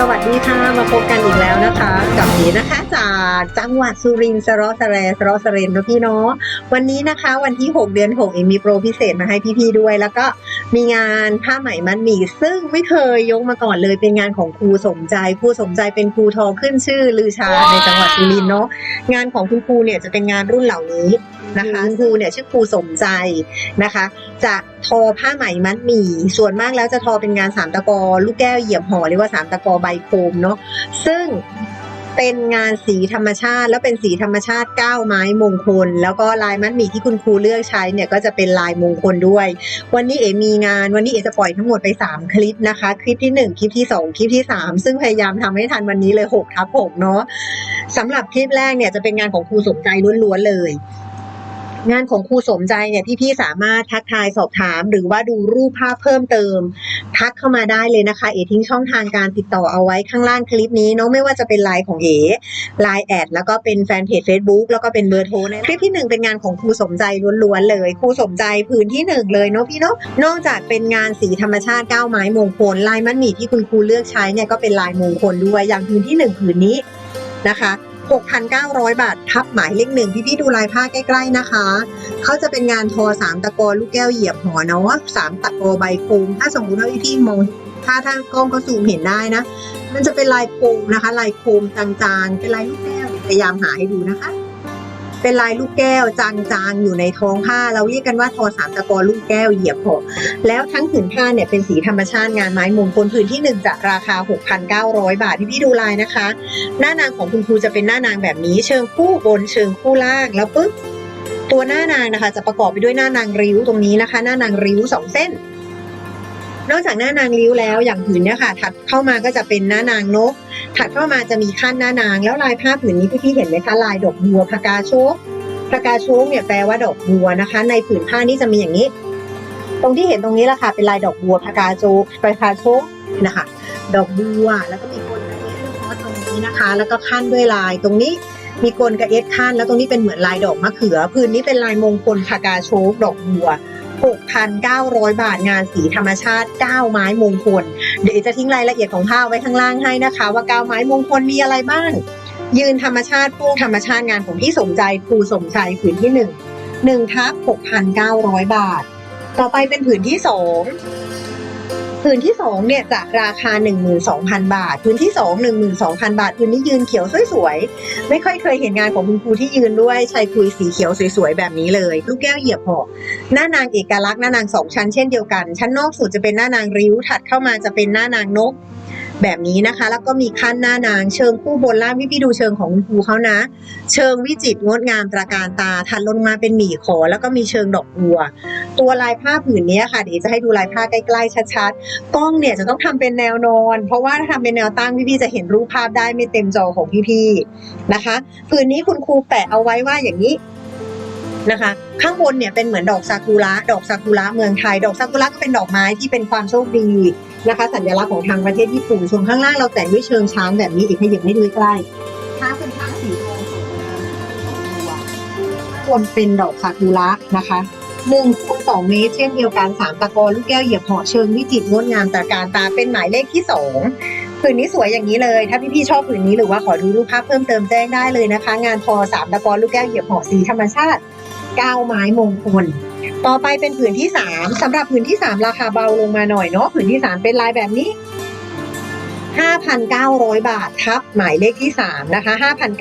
สวัสดีค่ะ มาพบกันอีกแล้วนะคะ กับนี้นะคะจากจังหวัดสุรินทร์สระสะแรสระสะเรนนะพี่เนาะวันนี้นะคะวันที่ 6 เดือน 6 เองมีโปรพิเศษมาให้พี่ๆด้วย แล้วก็มีงานผ้าไหมมัดหมี่ซึ่งไม่เคยยกมาก่อนเลยเป็นงานของครูสมใจครูสมใจเป็นครูทองขึ้นชื่อลือชาในจังหวัดสุรินทร์เนาะงานของคุณครูเนี่ยจะเป็นงานรุ่นเหล่านี้ นะคะครูเนี่ยชื่อครูสมใจนะคะ จะทอผ้าไหมมัดหมี่ส่วนมากแล้วจะทอเป็นงานสามตะกอ ลูกแก้วเหยียบห่อเรียกว่าสามตะกอใบโคมเนาะซึ่งเป็นงานสีธรรมชาติ แล้วเป็นสีธรรมชาติเก้าไม้มงคล แล้วก็ลายมัดหมี่ที่คุณครูเลือกใช้เนี่ยก็จะเป็นลายมงคลด้วย วันนี้เอมีงานวันนี้เอจะปล่อยทั้งหมดไป 3 คลิปนะคะ คลิปที่ 1 คลิปที่ 2 คลิปที่ 3 ซึ่งพยายามทำให้ทันวันนี้เลย6ทับ6เนาะสำหรับคลิปแรกเนี่ยจะเป็นงานของครูสมใจล้วนๆเลย งานของครูสมใจเนี่ยพี่ๆสามารถทักทายสอบถาม หรือว่าดูรูปภาพเพิ่มเติม ทักเข้ามาได้เลยนะคะ เอทิ้งช่องทางการติดต่อเอาไว้ข้างล่างคลิปนี้เนาะไม่ว่าจะเป็นไลน์ของเอไลน์แอดแล้วก็เป็นแฟนเพจ Facebook แล้วก็เป็นเบอร์โทรนะคลิปที่หนึ่งเป็นงานของครูสมใจล้วนๆเลยครูสมใจพื้นที่หนึ่งเลยเนาะพี่เนาะนอกจากเป็นงานสีธรรมชาติก้าวไม้มงคลลายมัดหมี่ที่คุณครูเลือกใช้เนี่ยก็เป็นลายมงคลด้วยอย่างพื้นที่หนึ่งผืนนี้นะคะ 6,900 บาท ทับหมายเลขหนึ่ง พี่ๆดูลายผ้าใกล้ ๆนะคะ เขาจะเป็นงานทอสามตะกอลูกแก้วเหยียบหอเนาะสามตะกอใบโคมถ้าสมมติว่าพี่ๆมองถ้าถ้ากล้องเขาซูมเห็นได้นะ มันจะเป็นลายโคมนะคะ ลายโคมจางๆ เป็นลายลูกแก้วพยายามหาให้ดูนะคะ เป็นลายลูกแก้วจางๆอยู่ในท้องผ้า เราเรียกกันว่าทอสามตะกอลูกแก้วเหยียบหอแล้วทั้งผืนผ้าเนี่ยเป็นสีธรรมชาติงานไม้มงคลผืนที่หนึ่งจะราคา 6,900 บาทที่พี่ดูลายนะคะ หน้านางของคุณครูจะเป็นหน้านางแบบนี้ เชิงคู่บนเชิงคู่ล่างแล้วปุ๊บตัวหน้านางนะคะ จะประกอบไปด้วยหน้านางริ้วตรงนี้นะคะ หน้านางริ้วสองเส้น นอกจากหน้านางริ้วแล้วอย่างผืนเนี่ยค่ะ ถัดเข้ามาก็จะเป็นหน้านางนก ถัดเข้ามาจะมีขั้นหน้านาง แล้วลายผ้าผืนนี้พี่ๆเห็นไหมคะลายดอกบัวพกาโชกพกาโชกเนี่ยแปลว่าดอกบัวนะคะ ในผืนผ้านี่จะมีอย่างนี้ ตรงที่เห็นตรงนี้แหละค่ะเป็นลายดอกบัวพกาโชกพกาโชกนะคะ ดอกบัวแล้วก็มีกลกระเอ็ดลูกมอสตรงนี้นะคะ แล้วก็ขั้นด้วยลายตรงนี้มีกลกระเอ็ดขั้นแล้วตรงนี้เป็นเหมือนลายดอกมะเขือ พื้นนี้เป็นลายมงคลพากาโชกดอกบัว 6,900 บาทงานสีธรรมชาติ 9 ไม้มงคล เดี๋ยวจะทิ้งรายละเอียดของผ้าไว้ข้างล่างให้นะคะ ว่า 9 ไม้มงคลมีอะไรบ้าง ยืนธรรมชาติพวกธรรมชาติงานของพี่สมใจครูสมชัยผืนที่ 1 1ทับ6,900 บาท ต่อไปเป็นผืนที่ 2 พื้นที่สองเนี่ยจะราคา 12,000 บาท พื้นที่สอง12,000 บาทพื้นนี้ยืนเขียวสวยๆ ไม่ค่อยเคยเห็นงานของคุณครูที่ยืนด้วยชายคุยสีเขียวสวยๆ แบบนี้เลย ลูกแก้วเหยียบหอกหน้านางเอกลักษณ์หน้านางสองชั้นเช่นเดียวกัน ชั้นนอกสุดจะเป็นหน้านางริ้วถัดเข้ามาจะเป็นหน้านางนก แบบนี้นะคะ แล้วก็มีขั้นหน้านางเชิงคู่บนล่างพี่พี่ดูเชิงของคุณครูเขานะ เชิงวิจิตรงดงามตระการตาถัดลงมาเป็นหมี่ขอ แล้วก็มีเชิงดอกบัว ตัวลายผ้าผืนนี้ค่ะเดี๋ยวจะให้ดูลายผ้าใกล้ๆชัดๆกล้องเนี่ยจะต้องทำเป็นแนวนอน เพราะว่าถ้าทำเป็นแนวตั้งพี่ๆจะเห็นรูปภาพได้ไม่เต็มจอของพี่ๆนะคะผืนนี้คุณครูแปะเอาไว้ว่าอย่างนี้นะคะข้างบนเนี่ยเป็นเหมือนดอกซากุระดอกซากุระเมืองไทย ดอกซากุระก็เป็นดอกไม้ที่เป็นความโชคดี นะคะ สัญลักษณ์ของทางประเทศญี่ปุ่นส่วนข้างล่างเราแต่งด้วยเชิงช้างแบบนี้อีกขยับให้ดูใกล้ช้างเป็นช้างสีทองสวยงามตัวข้างบนเป็นดอกซากุระนะคะหนึ่งคูณสองเมตรเช่นเดียวกันสามตะกอลูกแก้วเหยียบเหาะเชิงวิจิตรงดงามตระการตาเป็นหมายเลขที่สองผืนนี้สวยอย่างนี้เลย ถ้าพี่ๆชอบผืนนี้หรือว่าขอดูรูปภาพเพิ่มเติมแจ้งได้เลยนะคะ งานทอสามตะกอลูกแก้วเหยียบเหาะสีธรรมชาติ เก้าไม้มงคล ต่อไปเป็นผืนที่สามสำหรับผืนที่สามราคาเบาลงมาหน่อยเนาะผืนที่สามเป็นลายแบบนี้ 5,900 บาททับหมายเลขที่ 3 นะคะ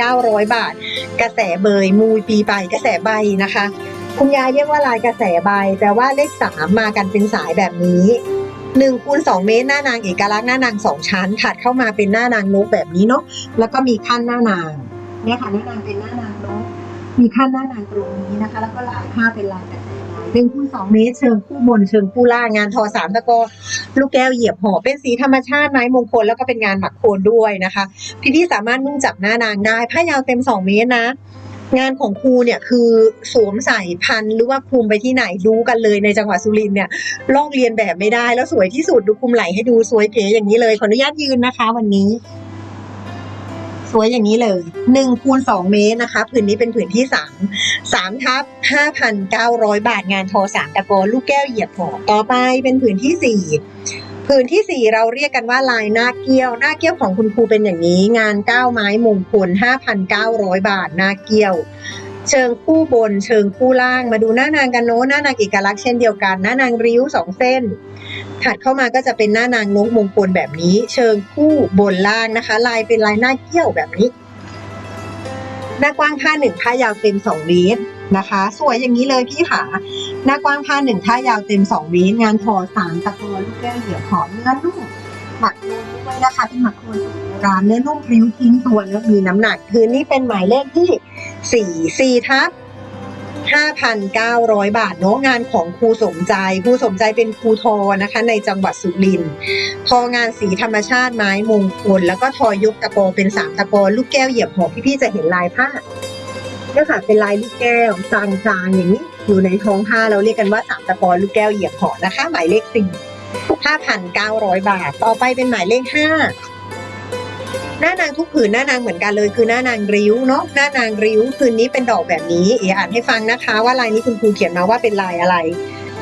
5,900 บาท กระแสเบยมูยปีไปกระแสใบนะคะ คุณยายเรียกว่าลายกระแสใบแต่ว่าเลข 3 มากันเป็นสายแบบนี้1คูณ2เมตรหน้านางเอกลักษณ์หน้านางสองชั้นถัดเข้ามาเป็นหน้านางนกแบบนี้เนาะแล้วก็มีขั้นหน้านางเนี่ยค่ะหน้านางเป็นหน้านางน มีขั้นหน้านางตรงนี้นะคะ แล้วก็ลายผ้าเป็นลายกระแสใบหนึ่งคูณสองเมตรเชิงคู่บนเชิงคู่ล่างงานทอสามตะกอลูกแก้วเหยียบห่อเป็นสีธรรมชาติไม้มงคลแล้วก็เป็นงานหมักโคนด้วยนะคะ พี่ๆสามารถนุ่งจับหน้านางได้ผ้ายาวเต็ม2เมตรนะงานของครูเนี่ยคือสวมใส่พันหรือว่าคลุมไปที่ไหนรู้กันเลยในจังหวัดสุรินเนี่ยลอกเรียนแบบไม่ได้แล้วสวยที่สุดดูคลุมไหล่ให้ดูสวยเก๋อย่างนี้เลยขออนุญาตยืนนะคะ วันนี้ สวยอย่างนี้เลยหนึ่งคูณสองเมตรนะคะผืนนี้เป็นผืนที่สามสามทับห้าพันเก้าร้อยบาทงานทอสามตะโกนลูกแก้วเหยียบหอต่อไปเป็นผืนที่สี่ผืนที่สี่เราเรียกกันว่าลายหน้าเกี้ยว หน้าเกี้ยวของคุณครูเป็นอย่างนี้ งานเก้าไม้มงคลห้าพันเก้าร้อยบาทหน้าเกี้ยวเชิงคู่บนเชิงคู่ล่างมาดูหน้านางกันโน้หน้านางเอกลักษณ์เช่นเดียวกัน หน้านางริ้วสองเส้น ถัดเข้ามาก็จะเป็นหน้านางนกมงคลแบบนี้ เชิงคู่บนล่างนะคะ ลายเป็นลายหน้าเกี้ยวแบบนี้ หน้ากว้างผ้าหนึ่งผ้ายาวเต็มสองเมตรนะคะ สวยอย่างนี้เลยพี่ขาหน้ากว้างผ้าหนึ่งผ้ายาวเต็มสองเมตรงานทอสามตะโกนลูกแก้วเหยียบหอมเนื้อนุ่มหมักโครนด้วยนะคะเป็นหมักโครนรโบราณเนื้อนุ่มพริ้วทิ้งตัวแล้วมีน้ำหนัก คือนี่เป็นหมายเลขที่สี่สี่ทับ 5,900 บาทเนาะงานของครูสมใจครูสมใจเป็นครูทอนะคะ ในจังหวัดสุรินทร์ทองานสีธรรมชาติไม้มงคล แล้วก็ทอยกตะโกเป็นสามตะโกลูกแก้วเหยียบหอกพี่ๆจะเห็นลายผ้าเนี่ยค่ะเป็นลายลูกแก้วจางๆอย่างนี้อยู่ในท้องผ้าเราเรียกกันว่าสามตะโกลูกแก้วเหยียบหอนะคะ หมายเลขสี่5,900 บาท ต่อไปเป็นหมายเลขห้า หน้านางทุกผืนหน้านางเหมือนกันเลยคือหน้านางริ้วเนาะหน้านางริ้วผืนนี้เป็นดอกแบบนี้เอ๋อ่านให้ฟังนะคะ ว่าลายนี้คุณครูเขียนมาว่าเป็นลายอะไร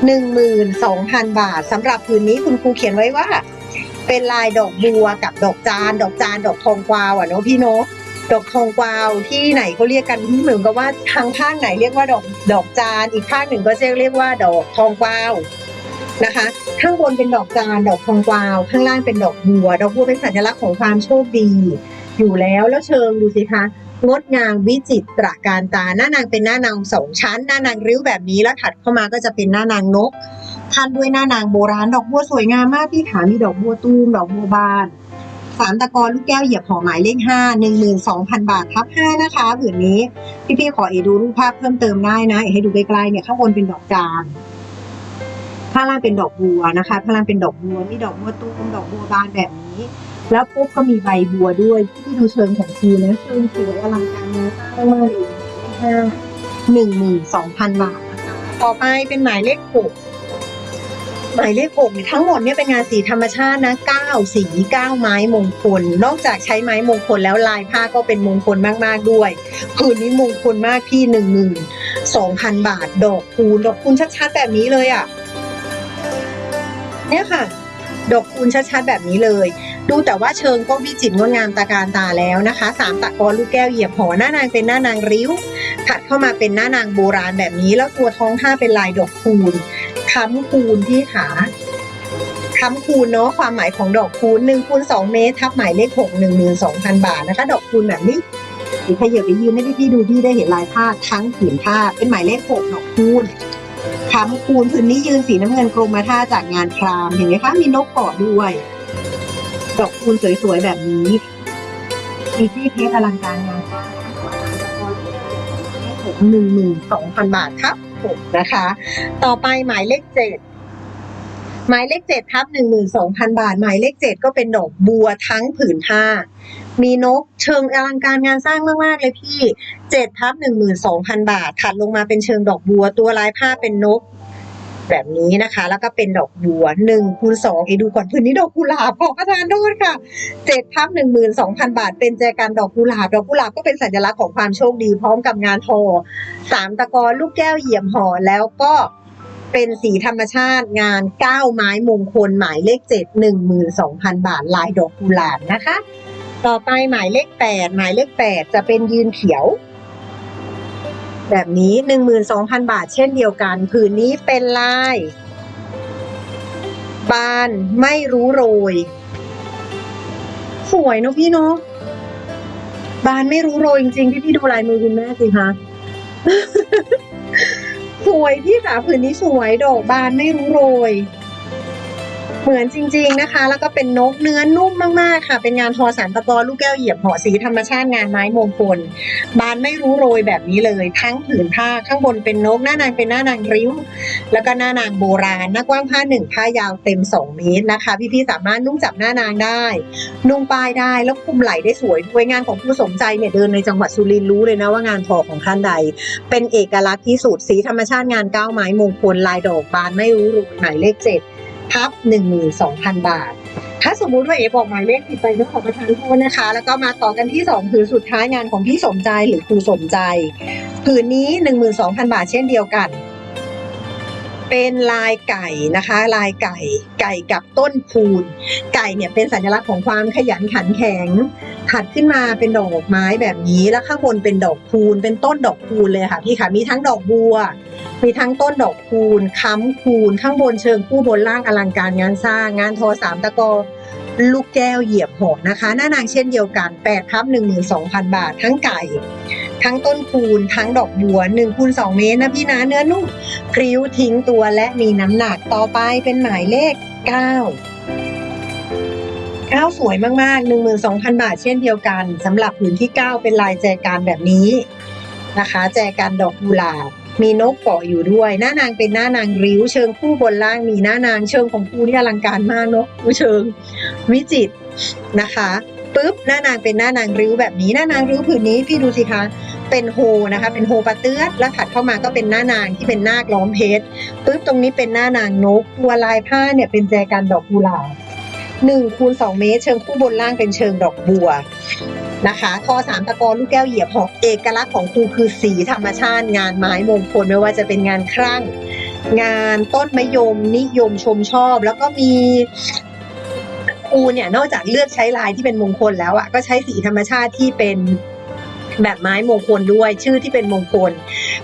หนึ่งหมื่นสองพันบาทสำหรับผืนนี้คุณครูเขียนไว้ว่า เป็นลายดอกบัวกับดอกจาน ดอกจาน ดอกทองกวาวอะเนาะพี่เนาะดอกทองกวาวที่ไหนเขาเรียกกันเหมือนกับว่าทางภาคไหนเรียกว่าดอกดอกจานอีกภาคหนึ่งก็จะเรียกว่าดอกทองกวาว นะคะ ข้างบนเป็นดอกจานดอกทองกวาว ข้างล่างเป็นดอกบัว ดอกบัวเป็นสัญลักษณ์ของความโชคดี อยู่แล้วแล้วเชิงดูสิคะงดงามวิจิตรการตา หน้านางเป็นหน้านางสองชั้น หน้านางริ้วแบบนี้แล้วถัดเข้ามาก็จะเป็นหน้านางนกทันด้วยหน้านางโบราณ ดอกบัวสวยงามมากพี่ขามีดอกบัวตูมดอกบัวบานสามตะกอนลูกแก้วเหยียบหอหมายเลขห้าหนึ่งหมื่นสองพันบาททับห้านะคะผืนนี้ พี่ๆขอเอดูรูปภาพเพิ่มเติมได้นะเอให้ดูใกล้ๆเนี่ยข้างบนเป็นดอกจาน ข้างล่างเป็นดอกบัวนะคะข้างล่างเป็นดอกบัวมีดอกบัวตูมดอกบัวบานแบบนี้ แล้วปุ๊บก็มีใบบัวด้วยที่ดูเชิงของคูนะเชิงสวยอลังการงานสร้างมากเลยห้าหนึ่งหมื่นสองพันบาทนะคะต่อไปเป็นหมายเลขหกหมายเลขหกเนี่ยทั้งหมดเนี่ยเป็นงานสีธรรมชาตินะเก้าสีเก้าไม้มงคล นอกจากใช้ไม้มงคลแล้วลายผ้าก็เป็นมงคลมากๆด้วย คืนนี้มงคลมากที่หนึ่งหมื่นสองพันบาท ดอกคูณดอกคูณชัดๆแบบนี้เลยอะ เนี่ยค่ะดอกคูณชัดๆแบบนี้เลย ดูแต่ว่าเชิงก็วิจิตรงดงามตาการตาแล้วนะคะสามตะกอนลูกแก้วเหยียบหอหน้านางเป็นหน้านางริ้วถัดเข้ามาเป็นหน้านางโบราณแบบนี้ แล้วตัวท้องผ้าเป็นลายดอกคูณค้ำคูณที่ขาค้ำคูณเนาะความหมายของดอกคูณหนึ่งคูณสองเมตรทับหมายเลขหกหนึ่งหมื่นสองพันบาทนะคะ ดอกคูณแบบนี้อีกขยับไปยืนให้พี่ๆดูพี่ได้เห็นลายผ้าทั้งผืนผ้าเป็นหมายเลขหกดอกคูณ ค้ำคูณผืนนี้ยืนสีน้ำเงินกรมท่าจากงานครามเห็นไหมคะ มีนกเกาะด้วย ดอกคูณสวยๆแบบนี้มีที่เพชรอลังการงานหนึ่งหมื่นสองพันบาทครับผมนะคะ ต่อไปหมายเลขเจ็ดหมายเลขเจ็ดทับหนึ่งหมื่นสองพันบาท หมายเลขเจ็ดก็เป็นดอกบัวทั้งผืนผ้า มีนกเชิงอลังการงานสร้างมากๆเลยพี่เจ็ดทับหนึ่งหมื่นสองพันบาท ถัดลงมาเป็นเชิงดอกบัว ตัวลายผ้าเป็นนก แบบนี้นะคะ แล้วก็เป็นดอกบัวหนึ่งคูณสองให้ดูก่อนพื้นนี้ดอกกุหลาบขอประทานโทษค่ะเจ็ดทับหนึ่งหมื่นสองพันบาท เป็นแจกันดอกกุหลาบดอกกุหลาบก็เป็นสัญลักษณ์ของความโชคดีพร้อมกับงานทอสามตะกอลูกแก้วเหยี่ยมห่อแล้วก็เป็นสีธรรมชาติงานเก้าไม้มงคลหมายเลขเจ็ดหนึ่งหมื่นสองพันบาท ลายดอกกุหลาบนะคะ ต่อไปหมายเลขแปดหมายเลขแปดจะเป็นยืนเขียว แบบนี้หนึ่งหมื่นสองพันบาทเช่นเดียวกัน ผืนนี้เป็นลาย บานไม่รู้โรย สวยเนอะพี่เนาะบานไม่รู้โรยจริงๆพี่พี่ดูลายมือคุณแม่สิคะสวยพี่ขาผืนนี้สวยดอกบานไม่รู้โรย เหมือนจริง ๆนะคะ แล้วก็เป็นนกเนื้อนุ่มมากๆค่ะ เป็นงานทอสารตะกอลูกแก้วเหยียบห่อสีธรรมชาติงานไม้มงคล บานไม่รู้โรยแบบนี้เลย ทั้งผืนผ้าข้างบนเป็นนกหน้านางเป็นหน้านางริ้ว แล้วก็หน้านางโบราณหน้ากว้างผ้าหนึ่งผ้ายาวเต็มสองเมตรนะคะ พี่ๆสามารถนุ่งจับหน้านางได้ นุ่งปลายได้แล้วคุมไหล่ได้สวยด้วยงานของผู้สมใจเนี่ยเดินในจังหวัดสุรินทร์รู้เลยนะว่างานทอของท่านใด เป็นเอกลักษณ์ที่สุดสีธรรมชาติงานเก้าไม้มงคลลายดอกบานไม่รู้รูหมายเลขเจ็ด ทับหนึ่งหมื่นสองพันบาท ถ้าสมมุติว่าเอ๋บอกหมายเลขผิดไปต้องขอประทานโทษนะคะ แล้วก็มาต่อกันที่ 2 คือสุดท้ายงานของพี่สมใจหรือครูสมใจ ผืนนี้ 12,000 บาทเช่นเดียวกัน เป็นลายไก่นะคะ ลายไก่ไก่กับต้นพูนไก่เนี่ยเป็นสัญลักษณ์ของความขยันขันแข็ง ถัดขึ้นมาเป็นดอกไม้แบบนี้แล้วข้างบนเป็นดอกพูนเป็นต้นดอกพูนเลยค่ะพี่ค่ะมีทั้งดอกบัว มีทั้งต้นดอกคูนค้ำคูนข้างบนเชิงคู่บนล่างอลังการงานสร้าง งานทอสามตะกอ ลูกแก้วเหยียบหอกนะคะ หน้านางเช่นเดียวกัน8ทับ12,000 บาท ทั้งไก่ ทั้งต้นคูณทั้งดอกบัว1คูณ2เมตรนะพี่นะเนื้อนุ่มพริ้วทิ้งตัวและมีน้ำหนักต่อไปเป็นหมายเลข9 9สวยมากๆ 12,000 บาทเช่นเดียวกันสำหรับผืนที่ 9 เป็นลายแจกันแบบนี้นะคะ แจกันดอกกุหลาบ มีนกเกาะอยู่ด้วย หน้านางเป็นหน้านางริ้ว เชิงคู่บนล่างมีหน้านางเชิงของคู่ที่อลังการมากเนอะคู่เชิงวิจิตนะคะปุ๊บหน้านางเป็นหน้านางริ้วแบบนี้หน้านางริ้วผืนนี้พี่ดูสิคะเป็นโฮนะคะ เป็นโฮปะเตื้อดแล้วถัดเข้ามาก็เป็นหน้านางที่เป็นนาคล้อมเพชรปุ๊บตรงนี้เป็นหน้านางนกตัวลายผ้าเนี่ยเป็นแจกันดอกกุหลาบหนึ่งคูณสองเมตร เชิงคู่บนล่างเป็นเชิงดอกบัว นะคะทอสามตะกอลูกแก้วเหยียบหอกเอกลักษณ์ของครูคือสีธรรมชาติ งานไม้มงคลไม่ว่าจะเป็นงานครั่ง งานต้นมะยมนิยมชมชอบ แล้วก็มีครูเนี่ยนอกจากเลือกใช้ลายที่เป็นมงคลแล้วอะก็ใช้สีธรรมชาติที่เป็น แบบไม้มงคลด้วยชื่อที่เป็นมงคล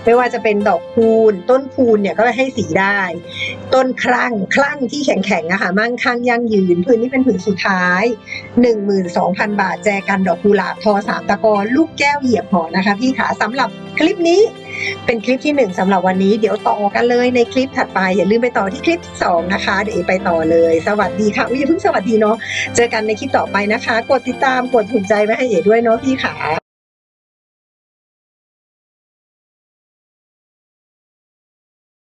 ไม่ว่าจะเป็นดอกคูณ ต้นคูณเนี่ยก็ให้สีได้ ต้นครั่งคลั่งที่แข็งๆอะค่ะมั่งคั่งยั่งยืนพื้นนี้เป็นผืนสุดท้าย 12,000 บาท แจกันดอกกุหลาบทอสามตะกอนลูกแก้วเหยียบหอนะคะพี่ขาสำหรับคลิปนี้เป็นคลิปที่หนึ่งสำหรับวันนี้เดี๋ยวต่อกันเลยในคลิปถัดไป อย่าลืมไปต่อที่คลิปที่สองนะคะ เดี๋ยวไปต่อเลย สวัสดีค่ะอุ้ยเพิ่งสวัสดีเนาะเจอกันในคลิปต่อไปนะคะ กดติดตามกดถูกใจไว้ให้เอ๋ด้วยเนาะพี่ขา